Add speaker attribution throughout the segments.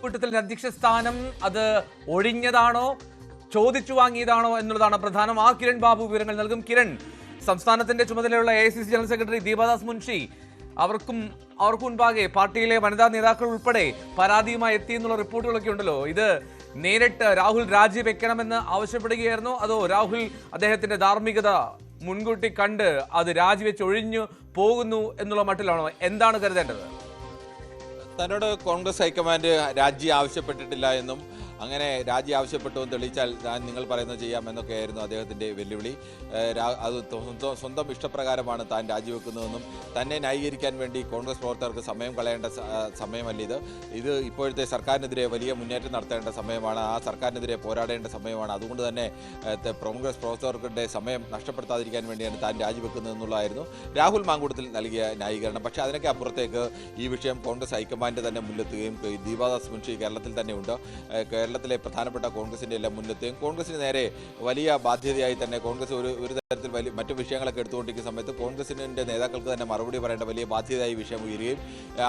Speaker 1: കൂട്ടത്തിൽ അധ്യക്ഷ സ്ഥാനം അത് ഒഴിഞ്ഞതാണോ? ചോദിച്ചു വാങ്ങിയതാണോ എന്നുള്ളതാണ് പ്രധാനം. ആ കിരൺ ബാബു വിവരങ്ങൾ നൽകും. കിരൺ സംസ്ഥാനത്തിന്റെ ചുമതലയുള്ള A general secretary Deepa Das Munshi അവർക്കും അവർക്ക് മുൻപാകെ പാർട്ടിയിലെ വനിതാ നേതാക്കൾ ഉൾപ്പെടെ പരാതിയുമായി എത്തി എന്നുള്ള റിപ്പോർട്ടുകളൊക്കെ ഉണ്ടല്ലോ. ഇത് നേരിട്ട് രാഹുൽ രാജിവെക്കണമെന്ന് ആവശ്യപ്പെടുകയായിരുന്നോ. അതോ രാഹുൽ അദ്ദേഹത്തിന്റെ ധാർമ്മികത മുൻകൂട്ടി കണ്ട് അത് രാജിവെച്ച് ഒഴിഞ്ഞു പോകുന്നു എന്നുള്ള മട്ടിലാണോ? എന്താണ് കരുതേണ്ടത്?
Speaker 2: തന്നോട് കോൺഗ്രസ് ഹൈക്കമാൻഡ് രാജി ആവശ്യപ്പെട്ടിട്ടില്ല എന്നും അങ്ങനെ രാജി ആവശ്യപ്പെട്ടു എന്ന് തെളിയിച്ചാൽ ഞാൻ നിങ്ങൾ പറയുന്നത് ചെയ്യാമെന്നൊക്കെയായിരുന്നു അദ്ദേഹത്തിന്റെ വെല്ലുവിളി. അത് സ്വന്തം ഇഷ്ടപ്രകാരമാണ് താൻ രാജിവെക്കുന്നതെന്നും തന്നെ ന്യായീകരിക്കാൻ വേണ്ടി കോൺഗ്രസ് പ്രവർത്തകർക്ക് സമയം കളയേണ്ട സമയമല്ല ഇത്. ഇത് ഇപ്പോഴത്തെ സർക്കാരിനെതിരെ വലിയ മുന്നേറ്റം നടത്തേണ്ട സമയമാണ്. ആ സർക്കാരിനെതിരെ പോരാടേണ്ട സമയമാണ്. അതുകൊണ്ട് തന്നെ കോൺഗ്രസ് പ്രവർത്തകരുടെ സമയം നഷ്ടപ്പെടുത്താതിരിക്കാൻ വേണ്ടിയാണ് താൻ രാജിവെക്കുന്നതെന്നുള്ളതായിരുന്നു രാഹുൽ മാങ്കൂട്ടത്തിൽ നൽകിയ ന്യായീകരണം. പക്ഷേ അതിനൊക്കെ അപ്പുറത്തേക്ക് ഈ വിഷയം കോൺഗ്രസ് ഹൈക്കമാൻഡ് തന്നെ മുന്നിലെത്തുകയും ദീപാദാസ് മുൻഷി കേരളത്തിൽ തന്നെയുണ്ട്. ഏഹ് കേരളത്തിലെ പ്രധാനപ്പെട്ട കോൺഗ്രസിന്റെ എല്ലാം മുന്നത്തെയും കോൺഗ്രസിന് നേരെ വലിയ ബാധ്യതയായി തന്നെ കോൺഗ്രസ് ഒരു തരത്തിൽ വലിയ മറ്റു വിഷയങ്ങളൊക്കെ എടുത്തുകൊണ്ടിരിക്കുന്ന സമയത്ത് കോൺഗ്രസിന്റെ നേതാക്കൾക്ക് തന്നെ മറുപടി പറയേണ്ട വലിയ ബാധ്യതയായി വിഷയം ഉയരുകയും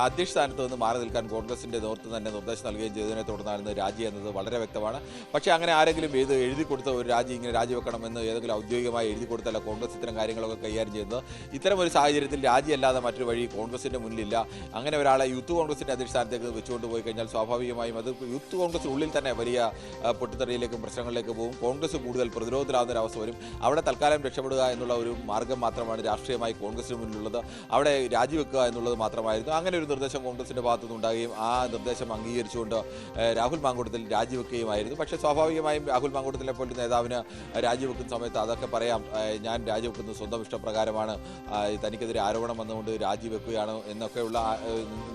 Speaker 2: അധ്യക്ഷ സ്ഥാനത്ത് നിന്ന് മാറി നിൽക്കാൻ കോൺഗ്രസിന്റെ നേതൃത്വം തന്നെ നിർദ്ദേശം നൽകുകയും ചെയ്തതിനെ തുടർന്നായിരുന്നു രാജി എന്നത് വളരെ വ്യക്തമാണ്. പക്ഷേ അങ്ങനെ ആരെങ്കിലും ഏത് എഴുതി കൊടുത്ത ഒരു രാജി ഇങ്ങനെ രാജിവെക്കണമെന്ന് ഏതെങ്കിലും ഔദ്യോഗികമായി എഴുതി കൊടുത്തല്ല കോൺഗ്രസ് ഇത്തരം കാര്യങ്ങളൊക്കെ കൈകാര്യം ചെയ്യുന്നത് ഇത്തരം ഒരു സാഹചര്യത്തിൽ രാജിയല്ലാതെ മറ്റൊരു വഴി കോൺഗ്രസിന്റെ മുന്നിലില്ല. അങ്ങനെ ഒരാളെ യൂത്ത് കോൺഗ്രസിന്റെ അധ്യക്ഷ സ്ഥാനത്തേക്ക് വെച്ചുകൊണ്ട് പോയി കഴിഞ്ഞാൽ സ്വാഭാവികമായും അത് യൂത്ത് ഉള്ളിൽ തന്നെ വലിയ പൊട്ടിത്തെറിയിലേക്കും പ്രശ്നങ്ങളിലേക്ക് പോകും. കോൺഗ്രസ് കൂടുതൽ പ്രതിരോധത്തിലാവുന്ന അവസ്ഥ വരും. അവിടെ തൽക്കാലം രക്ഷപ്പെടുക എന്നുള്ള ഒരു മാർഗം മാത്രമാണ് രാഷ്ട്രീയമായി കോൺഗ്രസിന് മുന്നിലുള്ളത്. അവിടെ രാജിവെക്കുക എന്നുള്ളത് മാത്രമായിരുന്നു. അങ്ങനെ ഒരു നിർദ്ദേശം കോൺഗ്രസിന്റെ ഭാഗത്തുനിന്ന് ഉണ്ടാകുകയും ആ നിർദ്ദേശം അംഗീകരിച്ചുകൊണ്ട് രാഹുൽ മാങ്കൂട്ടത്തിൽ രാജിവെക്കുകയുമായിരുന്നു. പക്ഷേ സ്വാഭാവികമായും രാഹുൽ മാങ്കൂട്ടത്തിലെ പോലെ നേതാവിന് രാജിവെക്കുന്ന സമയത്ത് അതൊക്കെ പറയാം. ഞാൻ രാജിവെക്കുന്നത് സ്വന്തം ഇഷ്ടപ്രകാരമാണ്. തനിക്കെതിരെ ആരോപണം വന്നുകൊണ്ട് രാജിവെക്കുകയാണ് എന്നൊക്കെയുള്ള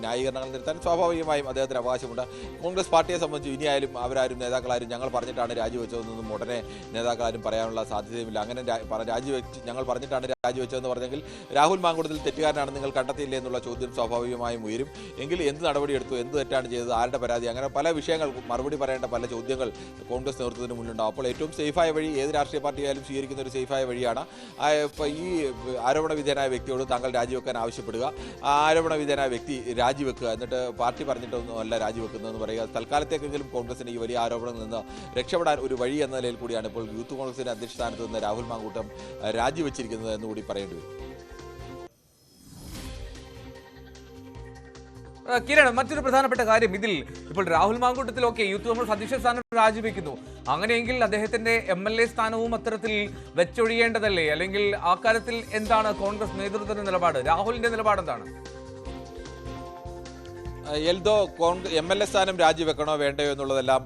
Speaker 2: ന്യായീകരണങ്ങൾ നിർത്താൻ സ്വാഭാവികമായും അദ്ദേഹത്തിന് അവകാശമുണ്ട്. കോൺഗ്രസ് പാർട്ടിയെ സംബന്ധിച്ച് ഇനിയായാലും അവരാരും നേതാക്കളാരും ഞങ്ങൾ പറഞ്ഞിട്ടാണ് രാജിവെച്ചതെന്നൊന്നും ഉടനെ നേതാക്കളാരും പറയാനുള്ള സാധ്യതയുമില്ല. അങ്ങനെ രാജിവെച്ച് ഞങ്ങൾ പറഞ്ഞിട്ടാണ് രാജിവെച്ചതെന്ന് പറഞ്ഞെങ്കിൽ രാഹുൽ മാങ്കുടത്തിൽ തെറ്റുകാരനാണ് നിങ്ങൾ കണ്ടെത്തിയില്ലേ എന്നുള്ള ചോദ്യം സ്വാഭാവികമായും ഉയരും. എങ്കിൽ എന്ത് നടപടിയെടുത്തു എന്ത് തെറ്റാണ് ചെയ്തത് ആരുടെ പരാതി? അങ്ങനെ പല വിഷയങ്ങൾ മറുപടി പറയേണ്ട പല ചോദ്യങ്ങൾ കോൺഗ്രസ് നേതൃത്വത്തിന് മുന്നിലുണ്ടാവും. അപ്പോൾ ഏറ്റവും സേഫായ വഴി ഏത് രാഷ്ട്രീയ പാർട്ടിയായാലും സ്വീകരിക്കുന്ന ഒരു സേഫായ വഴിയാണ് ഈ ആരോപണ വിധേയനായ വ്യക്തിയോട് താങ്കൾ രാജിവെക്കാൻ ആവശ്യപ്പെടുക. ആ ആരോപണ വിധേയനായ വ്യക്തി രാജിവെക്കുക. എന്നിട്ട് പാർട്ടി പറഞ്ഞിട്ടൊന്നും അല്ല രാജിവെക്കുന്നതെന്ന് പറയുക. തൽക്കാലത്തേക്കെങ്കിലും കോൺഗ്രസിന് ഈ വലിയ ആരോപണങ്ങളിൽ നിന്ന് രക്ഷപ്പെടാൻ ഒരു വഴി എന്ന നിലയിൽ കൂടിയാണ് ഇപ്പോൾ യൂത്ത് കോൺഗ്രസിന്റെ അധ്യക്ഷ സ്ഥാനത്ത് നിന്ന് രാഹുൽ മാങ്കൂട്ടം രാജിവെച്ചിരിക്കുന്നത് എന്നുകൂടി പറയേണ്ടി വരും.
Speaker 1: കിരൺ മറ്റൊരു പ്രധാനപ്പെട്ട കാര്യം. ഇതിൽ ഇപ്പോൾ രാഹുൽ മാങ്കൂട്ടത്തിലൊക്കെ യൂത്ത് കോൺഗ്രസ് അധ്യക്ഷ സ്ഥാനം രാജിവെക്കുന്നു. അങ്ങനെയെങ്കിൽ അദ്ദേഹത്തിന്റെ എം എൽ എ സ്ഥാനവും അത്തരത്തിൽ വെച്ചൊഴിയേണ്ടതല്ലേ? അല്ലെങ്കിൽ ആ കാര്യത്തിൽ എന്താണ് കോൺഗ്രസ് നേതൃത്വത്തിന്റെ നിലപാട്? രാഹുലിന്റെ നിലപാട് എന്താണ്
Speaker 2: എൽദോ എം എൽ എ സ്ഥാനം രാജിവെക്കണോ വേണ്ടയോ എന്നുള്ളതെല്ലാം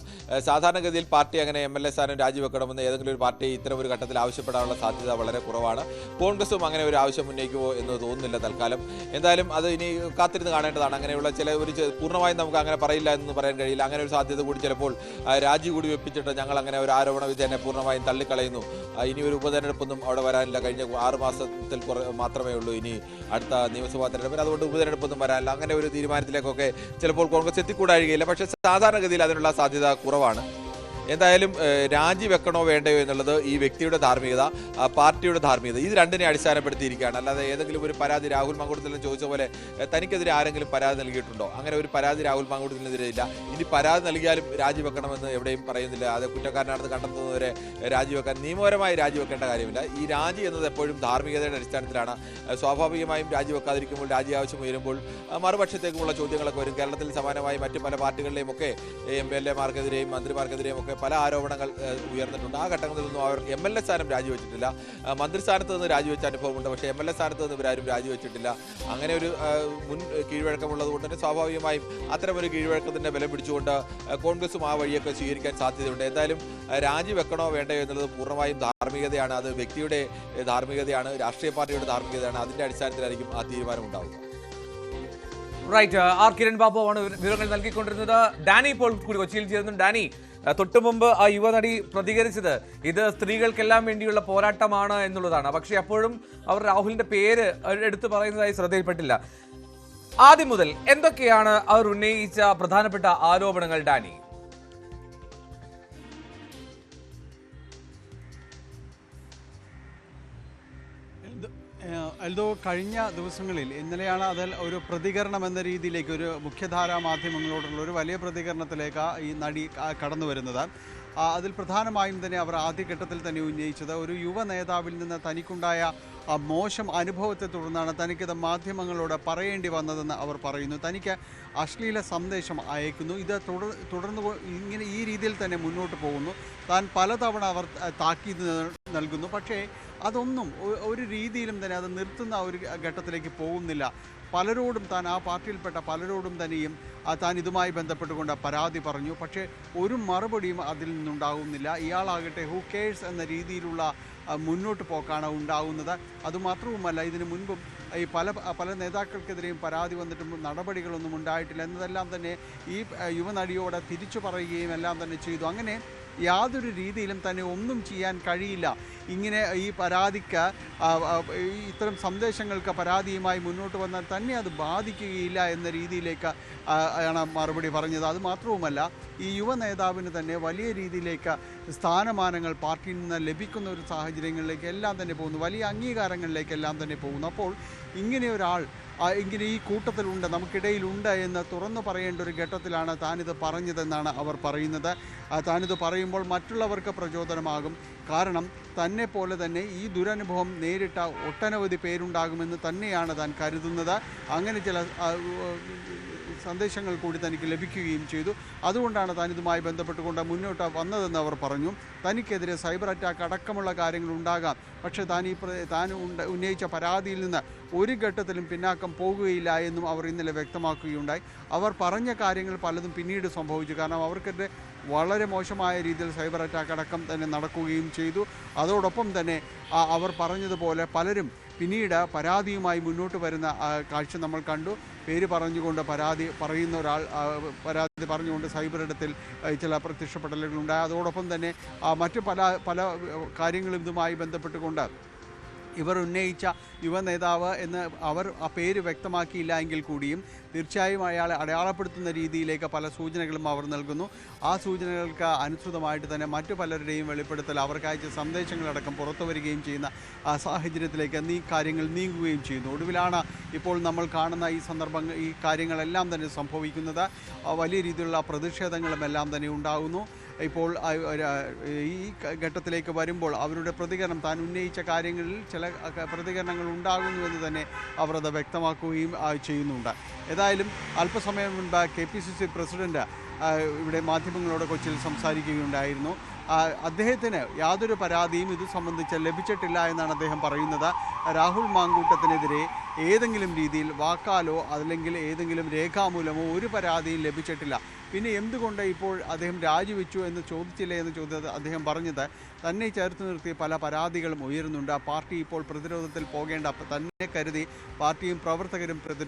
Speaker 2: സാധാരണഗതിയിൽ പാർട്ടി അങ്ങനെ എം എൽ എ സ്ഥാനം രാജിവെക്കണമെന്ന് ഏതെങ്കിലും ഒരു പാർട്ടി ഇത്തരം ഒരു ഘട്ടത്തിൽ ആവശ്യപ്പെടാനുള്ള സാധ്യത വളരെ കുറവാണ്. കോൺഗ്രസും അങ്ങനെ ഒരു ആവശ്യം ഉന്നയിക്കുമോ എന്ന് തോന്നുന്നില്ല തൽക്കാലം. എന്തായാലും അത് ഇനി കാത്തിരുന്ന് കാണേണ്ടതാണ്. അങ്ങനെയുള്ള ചില ഒരു പൂർണമായും നമുക്ക് അങ്ങനെ പറയില്ല എന്ന് പറയാൻ കഴിയില്ല. അങ്ങനെ ഒരു സാധ്യത കൂടി ചിലപ്പോൾ രാജി കൂടി വെപ്പിച്ചിട്ട് ഞങ്ങൾ അങ്ങനെ ഒരു ആരോപണ വിധേയനെ പൂർണമായും തള്ളിക്കളയുന്നു. ഇനി ഒരു ഉപതെരഞ്ഞെടുപ്പൊന്നും അവിടെ വരാനില്ല. കഴിഞ്ഞ ആറ് മാസത്തിൽ കുറ മാത്രമേ ഉള്ളൂ ഇനി അടുത്ത നിയമസഭാ തെരഞ്ഞെടുപ്പിൽ അതുകൊണ്ട് ഉപതെരഞ്ഞെടുപ്പൊന്നും വരാനില്ല. അങ്ങനെ ഒരു തീരുമാനത്തിലേക്കൊക്കെ ചിലപ്പോൾ കോൺഗ്രസ് എത്തിക്കൂടായിരിക്കില്ല. പക്ഷേ സാധാരണഗതിയിൽ അതിനുള്ള സാധ്യത കുറവാണ്. എന്തായാലും രാജിവെക്കണോ വേണ്ടയോ എന്നുള്ളത് ഈ വ്യക്തിയുടെ ധാർമ്മികത പാർട്ടിയുടെ ധാർമ്മികത ഇത് രണ്ടിനെ അടിസ്ഥാനപ്പെടുത്തിയിരിക്കുകയാണ്. അല്ലാതെ ഏതെങ്കിലും ഒരു പരാതി രാഹുൽ മാങ്കൂട്ടത്തിൽ ചോദിച്ച പോലെ തനിക്കെതിരെ ആരെങ്കിലും പരാതി നൽകിയിട്ടുണ്ടോ? അങ്ങനെ ഒരു പരാതി രാഹുൽ മാങ്കൂട്ടത്തിനെതിരെ ഇല്ല. ഇനി പരാതി നൽകിയാലും രാജിവെക്കണമെന്ന് എവിടെയും പറയുന്നില്ല. അത് കുറ്റക്കാരനാണെന്ന് കണ്ടെത്തുന്നവരെ രാജിവെക്കാൻ നിയമപരമായി രാജിവെക്കേണ്ട കാര്യമില്ല. ഈ രാജി എന്നത് എപ്പോഴും ധാർമ്മികതയുടെ അടിസ്ഥാനത്തിലാണ്. സ്വാഭാവികമായും രാജിവെക്കാതിരിക്കുമ്പോൾ രാജി ആവശ്യം ഉയരുമ്പോൾ മറുപക്ഷത്തേക്കുമുള്ള ചോദ്യങ്ങളൊക്കെ വരും. കേരളത്തിൽ സമാനമായി മറ്റ് പല പാർട്ടികളിലെയും ഒക്കെ എം എൽ എമാർക്കെതിരെയും മന്ത്രിമാർക്കെതിരെയും ഒക്കെ പല ആരോപണങ്ങൾ ഉയർന്നിട്ടുണ്ട്. ആ ഘട്ടങ്ങളിൽ നിന്നും അവർ എം എൽ എ സ്ഥാനം രാജിവെച്ചിട്ടില്ല. മന്ത്രി മന്ത്രിസ്ഥാനത്ത് നിന്ന് രാജിവെച്ച അനുഭവമുണ്ട് പക്ഷേ എം എൽ എ സ്ഥാനത്ത് നിന്ന് ഇവരാരും രാജിവെച്ചിട്ടില്ല. അങ്ങനെ ഒരു മുൻ കീഴ്വഴക്കമുള്ളത് കൊണ്ട് തന്നെ സ്വാഭാവികമായും അത്തരമൊരു കീഴ്വഴക്കത്തിന്റെ ബലം പിടിച്ചുകൊണ്ട് കോൺഗ്രസും ആ വഴിയൊക്കെ സ്വീകരിക്കാൻ സാധ്യതയുണ്ട്. എന്തായാലും രാജിവെക്കണോ വേണ്ടയോ എന്നുള്ളത് പൂർണമായും ധാർമ്മികതയാണ്. അത് വ്യക്തിയുടെ ധാർമ്മികതയാണ് രാഷ്ട്രീയ പാർട്ടിയുടെ ധാർമ്മികതയാണ്. അതിന്റെ അടിസ്ഥാനത്തിലായിരിക്കും ആ തീരുമാനം ഉണ്ടാവുക
Speaker 1: റൈറ്റ് ആർ കിരൺ ബാബു ആണ് വിവരങ്ങൾ നൽകിക്കൊണ്ടിരുന്നത്. ഡാനി ഇപ്പോൾ കൂടി കൊച്ചിയിൽ ചേരുന്നു ഡാനി തൊട്ടു മുമ്പ് ആ യുവനടി പ്രതികരിച്ചത് ഇത് സ്ത്രീകൾക്കെല്ലാം വേണ്ടിയുള്ള പോരാട്ടമാണ് എന്നുള്ളതാണ്. പക്ഷെ അപ്പോഴും അവർ രാഹുലിന്റെ പേര് എടുത്തു പറയുന്നതായി ശ്രദ്ധയിൽപ്പെട്ടില്ല. ആദ്യം മുതൽ എന്തൊക്കെയാണ് അവർ ഉന്നയിച്ച പ്രധാനപ്പെട്ട ആരോപണങ്ങൾ ഡാനി?
Speaker 3: എൽദോ കഴിഞ്ഞ ദിവസങ്ങളിൽ ഇന്നലെയാണ് അതിൽ ഒരു പ്രതികരണം എന്ന രീതിയിലേക്ക് ഒരു മുഖ്യധാരാ മാധ്യമങ്ങളോടുള്ള ഒരു വലിയ പ്രതികരണത്തിലേക്ക് ഈ നടി കടന്നു വരുന്നത്. അതിൽ പ്രധാനമായും തന്നെ അവർ ആദ്യഘട്ടത്തിൽ തന്നെ ഉന്നയിച്ചത് ഒരു യുവ നേതാവിൽ നിന്ന് തനിക്കുണ്ടായ മോശം അനുഭവത്തെ തുടർന്നാണ് തനിക്കിത് മാധ്യമങ്ങളോട് പറയേണ്ടി വന്നതെന്ന് അവർ പറയുന്നു. തനിക്ക് അശ്ലീല സന്ദേശം അയക്കുന്നു. ഇത് തുടർ തുടർന്ന് ഇങ്ങനെ ഈ രീതിയിൽ തന്നെ മുന്നോട്ട് പോകുന്നു. താൻ പലതവണ അവർ താക്കീത് നൽകുന്നു. പക്ഷേ അതൊന്നും ഒരു രീതിയിലും തന്നെ അത് നിർത്തുന്ന ഒരു ഘട്ടത്തിലേക്ക് പോകുന്നില്ല. പലരോടും താൻ ആ പാർട്ടിയിൽപ്പെട്ട പലരോടും തന്നെയും താൻ ഇതുമായി ബന്ധപ്പെട്ടുകൊണ്ട് പരാതി പറഞ്ഞു. പക്ഷേ ഒരു മറുപടിയും അതിൽ നിന്നുണ്ടാകുന്നില്ല ഇയാളാകട്ടെ ഹു കേഴ്സ് എന്ന രീതിയിലുള്ള മുന്നോട്ട് പോക്കാണ് ഉണ്ടാകുന്നത് അതുമാത്രവുമല്ല ഇതിനു മുൻപും ഈ പല പല നേതാക്കൾക്കെതിരെയും പരാതി വന്നിട്ടും നടപടികളൊന്നും ഉണ്ടായിട്ടില്ല. എന്നതെല്ലാം തന്നെ ഈ യുവനടിയോട് തിരിച്ചു പറയുകയും എല്ലാം തന്നെ ചെയ്തു. അങ്ങനെ യാതൊരു രീതിയിലും തന്നെ ഒന്നും ചെയ്യാൻ കഴിയില്ല. ഇങ്ങനെ ഈ പരാതിക്ക് ഇത്തരം സന്ദേശങ്ങൾക്ക് പരാതിയുമായി മുന്നോട്ട് വന്നാൽ തന്നെ അത് ബാധിക്കുകയില്ല എന്ന രീതിയിലേക്ക് ആണ് മറുപടി പറഞ്ഞത്. അത് മാത്രവുമല്ല ഈ യുവ നേതാവിന് തന്നെ വലിയ രീതിയിലേക്ക് സ്ഥാനമാനങ്ങൾ പാർട്ടിയിൽ നിന്ന് ലഭിക്കുന്ന ഒരു സാഹചര്യങ്ങളിലേക്ക് എല്ലാം തന്നെ പോകുന്നു. വലിയ അംഗീകാരങ്ങളിലേക്കെല്ലാം തന്നെ പോകുന്നു. അപ്പോൾ ഇങ്ങനെ ഒരാൾ ഇങ്ങനെ ഈ കൂട്ടത്തിലുണ്ട് നമുക്കിടയിലുണ്ട് എന്ന് തുറന്നു പറയേണ്ട ഒരു ഘട്ടത്തിലാണ് താനിത് പറഞ്ഞതെന്നാണ് അവർ പറയുന്നത്. താനിത് പറയുമ്പോൾ മറ്റുള്ളവർക്ക് പ്രചോദനമാകും. കാരണം തന്നെ പോലെ തന്നെ ഈ ദുരനുഭവം നേരിട്ട ഒട്ടനവധി പേരുണ്ടാകുമെന്ന് തന്നെയാണ് താൻ കരുതുന്നത്. അങ്ങനെ ചില സന്ദേശങ്ങൾ കൂടി തനിക്ക് ലഭിക്കുകയും ചെയ്തു. അതുകൊണ്ടാണ് താൻ ഇതുമായി ബന്ധപ്പെട്ടുകൊണ്ട് മുന്നോട്ട് വന്നതെന്ന് അവർ പറഞ്ഞു. തനിക്കെതിരെ സൈബർ അറ്റാക്ക് അടക്കമുള്ള കാര്യങ്ങൾ ഉണ്ടാകാം. പക്ഷേ താൻ ഈ താൻ ഉന്നയിച്ച പരാതിയിൽ നിന്ന് ഒരു ഘട്ടത്തിലും പിന്നാക്കം പോകുകയില്ല എന്നും അവർ ഇന്നലെ വ്യക്തമാക്കുകയുണ്ടായി. അവർ പറഞ്ഞ കാര്യങ്ങൾ പലതും പിന്നീട് സംഭവിച്ചു. കാരണം അവർക്കെതിരെ വളരെ മോശമായ രീതിയിൽ സൈബർ അറ്റാക്ക് അടക്കം തന്നെ നടക്കുകയും ചെയ്തു. അതോടൊപ്പം തന്നെ അവർ പറഞ്ഞതുപോലെ പലരും പിന്നീട് പരാതിയുമായി മുന്നോട്ട് വരുന്ന കാഴ്ച നമ്മൾ കണ്ടു. പേര് പറഞ്ഞുകൊണ്ട് പരാതി പറയുന്ന ഒരാൾ പരാതി പറഞ്ഞുകൊണ്ട് സൈബർ ഇടത്തിൽ ചില പ്രത്യക്ഷപ്പെടലുകളുണ്ടായി. അതോടൊപ്പം തന്നെ മറ്റു പല പല കാര്യങ്ങളും ഇതുമായി ബന്ധപ്പെട്ടുകൊണ്ട് ഇവർ ഉന്നയിച്ച യുവ നേതാവ് എന്ന് അവർ ആ പേര് വ്യക്തമാക്കിയില്ല എങ്കിൽ കൂടിയും തീർച്ചയായും അയാളെ അടയാളപ്പെടുത്തുന്ന രീതിയിലേക്ക് പല സൂചനകളും അവർ നൽകുന്നു. ആ സൂചനകൾക്ക് അനുസൃതമായിട്ട് തന്നെ മറ്റു പലരുടെയും വെളിപ്പെടുത്തൽ അവർക്ക് അയച്ച സന്ദേശങ്ങളടക്കം പുറത്തു വരികയും ചെയ്യുന്ന ആ സാഹചര്യത്തിലേക്ക് നീ കാര്യങ്ങൾ നീങ്ങുകയും ചെയ്യുന്നു. ഒടുവിലാണ് ഇപ്പോൾ നമ്മൾ കാണുന്ന ഈ സന്ദർഭങ്ങൾ ഈ കാര്യങ്ങളെല്ലാം തന്നെ സംഭവിക്കുന്നത്. വലിയ രീതിയിലുള്ള പ്രതിഷേധങ്ങളും എല്ലാം തന്നെ ഉണ്ടാകുന്നു. ഇപ്പോൾ ഈ ഘട്ടത്തിലേക്ക് വരുമ്പോൾ അവരുടെ പ്രതികരണം താൻ ഉന്നയിച്ച കാര്യങ്ങളിൽ ചില പ്രതികരണങ്ങൾ ഉണ്ടാകുന്നു എന്ന് തന്നെ അവർ അത് വ്യക്തമാക്കുകയും ചെയ്യുന്നുണ്ട്. ഏതായാലും അല്പസമയം മുൻപ് K P C C president ഇവിടെ മാധ്യമങ്ങളോട് കൊച്ചിയിൽ സംസാരിക്കുകയുണ്ടായിരുന്നു. അദ്ദേഹത്തിന് യാതൊരു പരാതിയും ഇത് സംബന്ധിച്ച് ലഭിച്ചിട്ടില്ല എന്നാണ് അദ്ദേഹം പറയുന്നത്. രാഹുൽ മാങ്കൂട്ടത്തിനെതിരെ ഏതെങ്കിലും രീതിയിൽ വാക്കാലോ അല്ലെങ്കിൽ ഏതെങ്കിലും രേഖാമൂലമോ ഒരു പരാതിയും ലഭിച്ചിട്ടില്ല. പിന്നെ എന്തുകൊണ്ട് ഇപ്പോൾ അദ്ദേഹം രാജിവെച്ചു എന്ന് ചോദിച്ചില്ല എന്ന് ചോദിച്ചത് അദ്ദേഹം പറഞ്ഞത് തന്നെ ചേർത്ത് നിർത്തി പല പരാതികളും ഉയരുന്നുണ്ട്. പാർട്ടി ഇപ്പോൾ പ്രതിരോധത്തിൽ പോകേണ്ട തന്നെ കരുതി പാർട്ടിയും പ്രവർത്തകരും പ്രതിരോധ